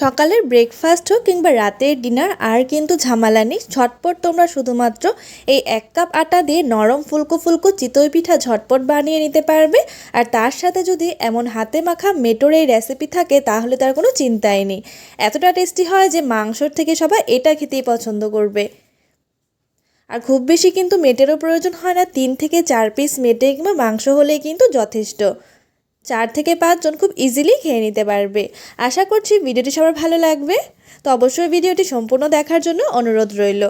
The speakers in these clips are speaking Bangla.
সকালের ব্রেকফাস্ট হোক কিংবা রাতের ডিনার আর কিন্তু ঝামেলা নেই। ঝটপট তোমরা শুধুমাত্র এই এক কাপ আটা দিয়ে নরম ফুলকো ফুলকো চিতই পিঠা ঝটপট বানিয়ে নিতে পারবে। আর তার সাথে যদি এমন হাতে মাখা মেটোর এই রেসিপি থাকে, তাহলে তার কোনো চিন্তাই নেই। এতটা টেস্টি হয় যে মাংসর থেকে সবাই এটা খেতেই পছন্দ করবে। আর খুব বেশি কিন্তু মেটেরও প্রয়োজন হয় না। তিন থেকে চার পিস মেটে কিংবা মাংস হলেই কিন্তু যথেষ্ট। চার থেকে পাঁচজন খুব ইজিলি খেয়ে নিতে পারবে। আশা করছি ভিডিওটি সবার ভালো লাগবে। তো অবশ্যই ভিডিওটি সম্পূর্ণ দেখার জন্য অনুরোধ রইল।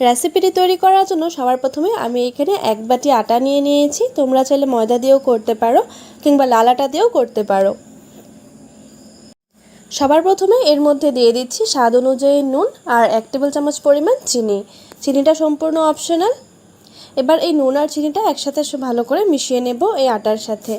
রেসিপিটি তৈরি করার জন্য সবার প্রথমে আমি এখানে এক বাটি আটা নিয়ে নিয়েছি। তোমরা চাইলে ময়দা দিয়েও করতে পারো কিংবা লাল আটা দিয়েও করতে পারো। সবার প্রথমে এর মধ্যে দিয়ে দিচ্ছি স্বাদ অনুযায়ী নুন আর এক টেবিল চামচ পরিমাণ চিনি। চিনিটা সম্পূর্ণ অপশনাল এবার এই নুন আর চিনিটা একসাথে ভালো করে মিশিয়ে নেব এই আটার সাথে।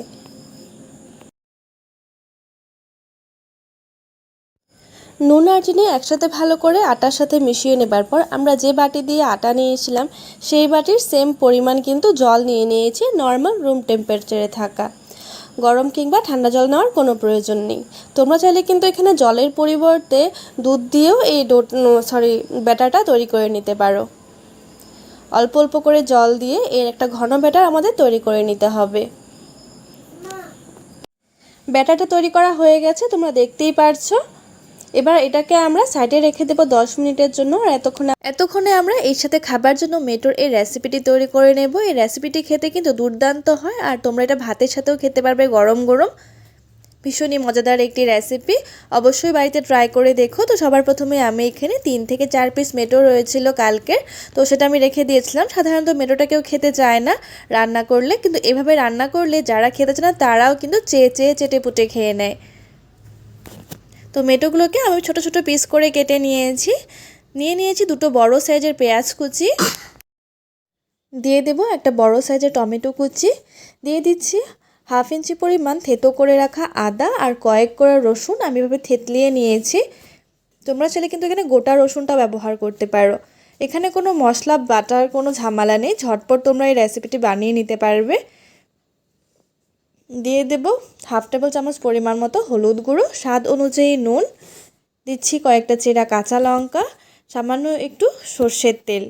নুন আর চিনি একসাথে ভালো করে আটার সাথে মিশিয়ে নেবার পর আমরা যে বাটি দিয়ে আটা নিয়েছিলাম, সেই বাটির সেম পরিমাণ কিন্তু জল নিয়ে নিয়েছি নর্মাল রুম টেম্পারেচারে থাকা। গরম কিংবা ঠান্ডা জল নেওয়ার কোনো প্রয়োজন নেই। তোমরা চাইলে কিন্তু এখানে জলের পরিবর্তে দুধ দিয়েও এই ডো সরি ব্যাটারটা তৈরি করে নিতে পারো। অল্প অল্প করে জল দিয়ে এর একটা ঘন ব্যাটার আমাদের তৈরি করে নিতে হবে। ব্যাটারটা তৈরি করা হয়ে গেছে, তোমরা দেখতেই পারছ। এবার এটাকে আমরা সাইডে রেখে দেবো দশ মিনিটের জন্য, আর এতক্ষণে এতক্ষণে আমরা এর সাথে খাবার জন্য মেটোর এই রেসিপিটি তৈরি করে নেব। এই রেসিপিটি খেতে কিন্তু দুর্দান্ত হয়, আর তোমরা এটা ভাতের সাথেও খেতে পারবে গরম গরম। ভীষণই মজাদার একটি রেসিপি অবশ্যই বাড়িতে ট্রাই করে দেখো। তো সবার প্রথমে আমি এখানে তিন থেকে চার পিস মেটো রয়েছিল কালকের। তো সেটা আমি রেখে দিয়েছিলাম। সাধারণত মেটোটা কেউ খেতে চায় না রান্না করলে। কিন্তু এভাবে রান্না করলে যারা খেতে চায় না, তারাও কিন্তু চেয়ে চেয়ে চেটে পুটে খেয়ে নেয়। তো মেটোগুলোকে আমি ছোট ছোট পিস করে কেটে নিয়েছি। নিয়ে নিয়েছি দুটো বড় সাইজের পেঁয়াজ কুচি। দিয়ে দেব একটা বড় সাইজের টমেটো কুচি। দিয়ে দিচ্ছি হাফ ইঞ্চি পরিমাণ থেতো করে রাখা আদা আর কয়েক করে রসুন আমি এভাবে থেতলিয়ে নিয়েছি। তোমরা চাইলে কিন্তু এখানে গোটা রসুনটা ব্যবহার করতে পারো। এখানে কোনো মশলা, বাটার কোনো ঝামেলা নেই। ঝটপট তোমরা এই রেসিপিটি বানিয়ে নিতে পারবে। দিয়ে দেব হাফ টেবিল চামচ পরিমাণ মতো হলুদ গুঁড়ো, স্বাদ অনুযায়ী নুন, দিচ্ছি কয়েকটা চেরা কাঁচা লঙ্কা, সামান্য একটু সর্ষের তেল।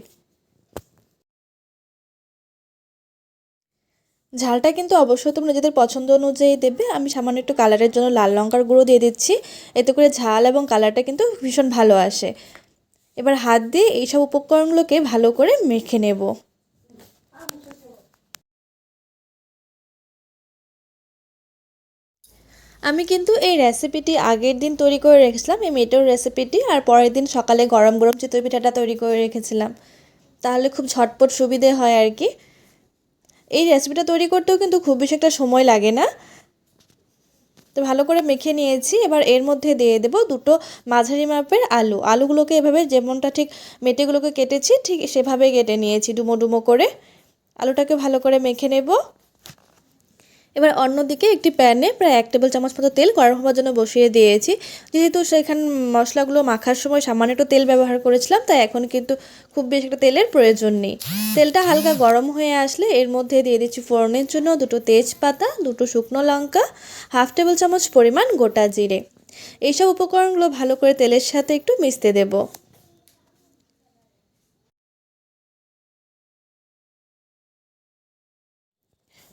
ঝালটা কিন্তু অবশ্যই তোমরা নিজেদের পছন্দ অনুযায়ী দেবে। আমি সামান্য একটু কালারের জন্য লাল লঙ্কার গুঁড়ো দিয়ে দিচ্ছি। এতে করে ঝাল এবং কালারটা কিন্তু ভীষণ ভালো আসে। এবার হাত দিয়ে এইসব উপকরণগুলোকে ভালো করে মেখে নেব। আমি কিন্তু এই রেসিপিটি আগের দিন তৈরি করে রেখেছিলাম, এই মেটোর রেসিপিটি আর পরের দিন সকালে গরম গরম চিতই পিঠাটা তৈরি করে রেখেছিলাম। তাহলে খুব ঝটপট সুবিধে হয় আর কি। এই রেসিপিটা তৈরি করতেও কিন্তু খুব বেশি একটা সময় লাগে না। তো ভালো করে মেখে নিয়েছি, এবার এর মধ্যে দিয়ে দেব দুটো মাঝারি মাপের আলু। আলুগুলোকে এভাবে যেমনটা ঠিক মেটেগুলোকে কেটেছি, ঠিক সেভাবে কেটে নিয়েছি ডুমো ডুমো করে। আলুটাকে ভালো করে মেখে নেব। এবার অন্যদিকে একটি প্যানে প্রায় এক টেবিল চামচ মতো তেল গরম হওয়ার জন্য বসিয়ে দিয়েছি। যেহেতু সেখানে মশলাগুলো মাখার সময় সামান্য একটু তেল ব্যবহার করেছিলাম, তাই এখন কিন্তু খুব বেশি একটা তেলের প্রয়োজন নেই। তেলটা হালকা গরম হয়ে আসলে এর মধ্যে দিয়ে দিচ্ছি ফোড়নের জন্য দুটো তেজপাতা, দুটো শুকনো লঙ্কা, হাফ টেবিল চামচ পরিমাণ গোটা জিরে। এইসব উপকরণগুলো ভালো করে তেলের সাথে একটু মিশতে দেবো।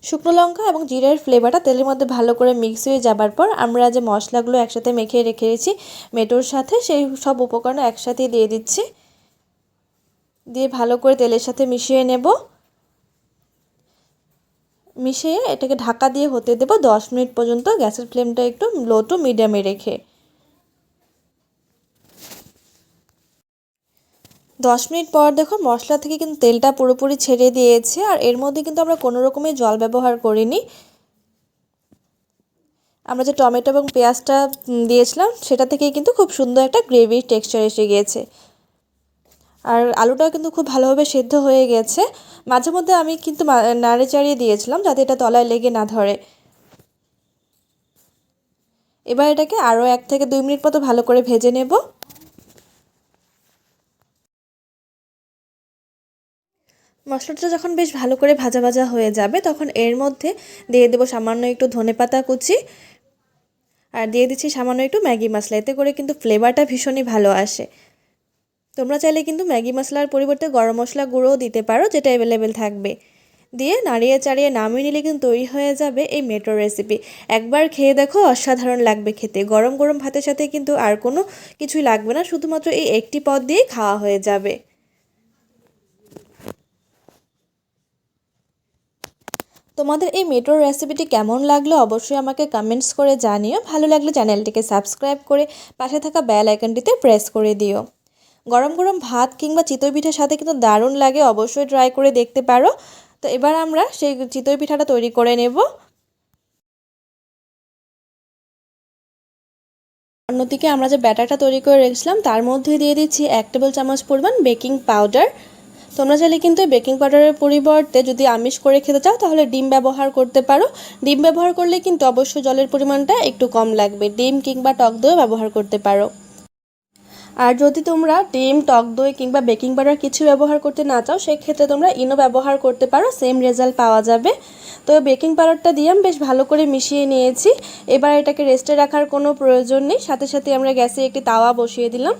শুকনো লঙ্কা এবং জিরের ফ্লেভারটা তেলের মধ্যে ভালো করে মিক্স হয়ে যাবার পর আমরা যে মশলাগুলো একসাথে মেখে রেখেছি মেটোর সাথে, সেই সব উপকরণ একসাথে দিয়ে দিচ্ছি। দিয়ে ভালো করে তেলের সাথে মিশিয়ে নেব। মিশিয়ে এটাকে ঢাকা দিয়ে হতে দেব দশ মিনিট পর্যন্ত। গ্যাসের ফ্লেমটা একটু লো টু মিডিয়ামে রেখে। দশ মিনিট পর দেখো মশলা থেকে কিন্তু তেলটা পুরোপুরি ছেড়ে দিয়েছে আর এর মধ্যে কিন্তু আমরা কোনো রকমের জল ব্যবহার করিনি। আমরা যে টমেটো এবং পেঁয়াজটা দিয়েছিলাম সেটা থেকেই কিন্তু খুব সুন্দর একটা গ্রেভির টেক্সচার এসে গিয়েছে। আর আলুটাও কিন্তু খুব ভালোভাবে সেদ্ধ হয়ে গেছে। মাঝে মধ্যে আমি কিন্তু নাড়ে চাড়িয়ে দিয়েছিলাম যাতে এটা তলায় লেগে না ধরে। এবার এটাকে আরও এক থেকে দুই মিনিট মতো ভালো করে ভেজে নেব। মশলাটা যখন বেশ ভালো করে ভাজা ভাজা হয়ে যাবে, তখন এর মধ্যে দিয়ে দেবো সামান্য একটু ধনে পাতা কুচি। আর দিয়ে দিচ্ছি সামান্য একটু ম্যাগি মশলা, এতে করে কিন্তু ফ্লেভারটা ভীষণই ভালো আসে। তোমরা চাইলে কিন্তু ম্যাগি মশলার পরিবর্তে গরম মশলা গুঁড়োও দিতে পারো, যেটা অ্যাভেলেবেল থাকবে। দিয়ে নাড়িয়ে চাড়িয়ে নামিয়ে নিলে কিন্তু তৈরি হয়ে যাবে এই মেট্রো রেসিপি একবার খেয়ে দেখো, অসাধারণ লাগবে খেতে। গরম গরম ভাতের সাথে কিন্তু আর কোনো কিছুই লাগবে না, শুধুমাত্র এই একটি পদ দিয়েই খাওয়া হয়ে যাবে। তোমাদের এই মেট্রোর রেসিপিটি কেমন লাগল অবশ্যই আমাকে কমেন্টস করে জানিও। ভালো লাগলে চ্যানেলটিকে সাবস্ক্রাইব করে পাশে থাকা বেল আইকনটিতে প্রেস করে দিও। গরম গরম ভাত কিংবা চিতই পিঠার সাথে কিন্তু দারুণ লাগে, অবশ্যই ট্রাই করে দেখতে পারো। তো এবার আমরা সেই চিতই পিঠাটা তৈরি করে নেব। অন্যদিকে আমরা যে ব্যাটারটা তৈরি করে রেখেছিলাম, তার মধ্যে দিয়ে দিচ্ছি এক টেবিল চামচ পরিমাণ বেকিং পাউডার তোমরা চাইলে কিন্তু বেকিং পাউডারের পরিবর্তে যদি আমিষ করে খেতে চাও, তাহলে ডিম ব্যবহার করতে পারো। ডিম ব্যবহার করলে কিন্তু অবশ্যই জলের পরিমাণটা একটু কম লাগবে। ডিম কিংবা টক দই ব্যবহার করতে পারো। আর যদি তোমরা ডিম, টক দই কিংবা বেকিং পাউডার কিছু ব্যবহার করতে না চাও, সেক্ষেত্রে তোমরা ইনো ব্যবহার করতে পারো সেম রেজাল্ট পাওয়া যাবে। তো বেকিং পাউডারটা দিয়ে আমি বেশ ভালো করে মিশিয়ে নিয়েছি। এবার এটাকে রেস্টে রাখার কোনো প্রয়োজন নেই। সাথে সাথে আমরা গ্যাসে একটি তাওয়া বসিয়ে দিলাম।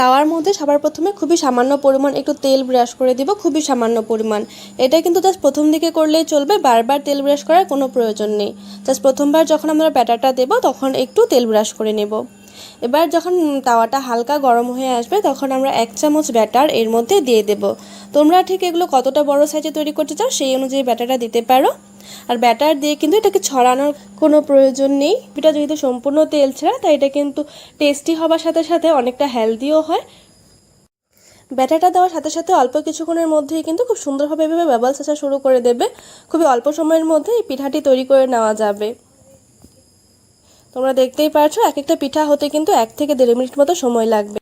তাওয়ার মধ্যে সবার প্রথমে খুবই সামান্য পরিমাণ একটু তেল ব্রাশ করে দিব, খুবই সামান্য পরিমাণ। এটা কিন্তু জাস্ট প্রথম দিকে করলেই চলবে, বারবার তেল ব্রাশ করার কোনো প্রয়োজন নেই। জাস্ট প্রথমবার যখন আমরা ব্যাটারটা দেবো, তখন একটু তেল ব্রাশ করে নেব। এবার যখন তাওয়াটা হালকা গরম হয়ে আসবে, তখন আমরা এক চামচ ব্যাটার এর মধ্যে দিয়ে দেব। তোমরা ঠিক এগুলো কতটা বড় সাইজে তৈরি করতে চাও, সেই অনুযায়ী ব্যাটারটা দিতে পারো। আর ব্যাটার দিয়ে কিন্তু এটাকে ছড়ানোর কোনো প্রয়োজন নেই। এটা যেহেতু সম্পূর্ণ তেল ছাড়া, তাই এটা কিন্তু টেস্টি হবার সাথে সাথে অনেকটা হেলদিও হয়। ব্যাটারটা দেওয়ার সাথে সাথে অল্প কিছুক্ষণের মধ্যেই কিন্তু খুব সুন্দরভাবে এভাবে বাবলস আসা শুরু করে দেবে। খুবই অল্প সময়ের মধ্যে এই পিঠাটি তৈরি করে নেওয়া যাবে। তোমরা দেখতেই পারছ এক একটা পিঠা হতে কিন্তু এক থেকে দেড় মিনিট মতো সময় লাগবে।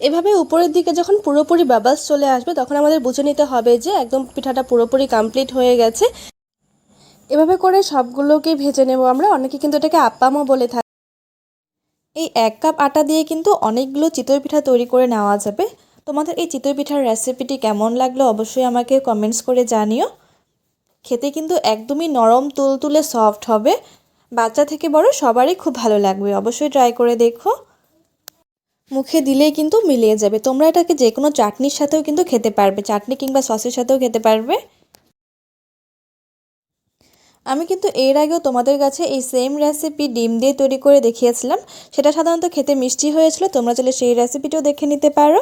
এভাবে উপরের দিকে যখন পুরোপুরি বাবাস চলে আসবে, তখন আমাদের বুঝে নিতে হবে যে একদম পিঠাটা পুরোপুরি কমপ্লিট হয়ে গেছে। এভাবে করে সবগুলোকেই ভেজে নেব আমরা। অনেকে কিন্তু এটাকে আপ্পামও বলে থাকি এই এক কাপ আটা দিয়ে কিন্তু অনেকগুলো চিতই পিঠা তৈরি করে নেওয়া যাবে। তোমাদের এই চিতই পিঠার রেসিপিটি কেমন লাগল অবশ্যই আমাকে কমেন্টস করে জানিও। খেতে কিন্তু একদমই নরম, তুলতুলে সফট হবে। বাচ্চা থেকে বড় সবারই খুব ভালো লাগবে। অবশ্যই ট্রাই করে দেখো। মুখে দিলেই কিন্তু মিলিয়ে যাবে। তোমরা এটাকে যে কোনো চাটনির সাথেও কিন্তু খেতে পারবে। চাটনি কিংবা সসের সাথেও খেতে পারবে। আমি কিন্তু এর আগেও তোমাদের কাছে এই সেম রেসিপি ডিম দিয়ে তৈরি করে দেখিয়েছিলাম। সেটা সাধারণত খেতে মিষ্টি হয়েছিল। তোমরা চাইলে সেই রেসিপিটাও দেখে নিতে পারো।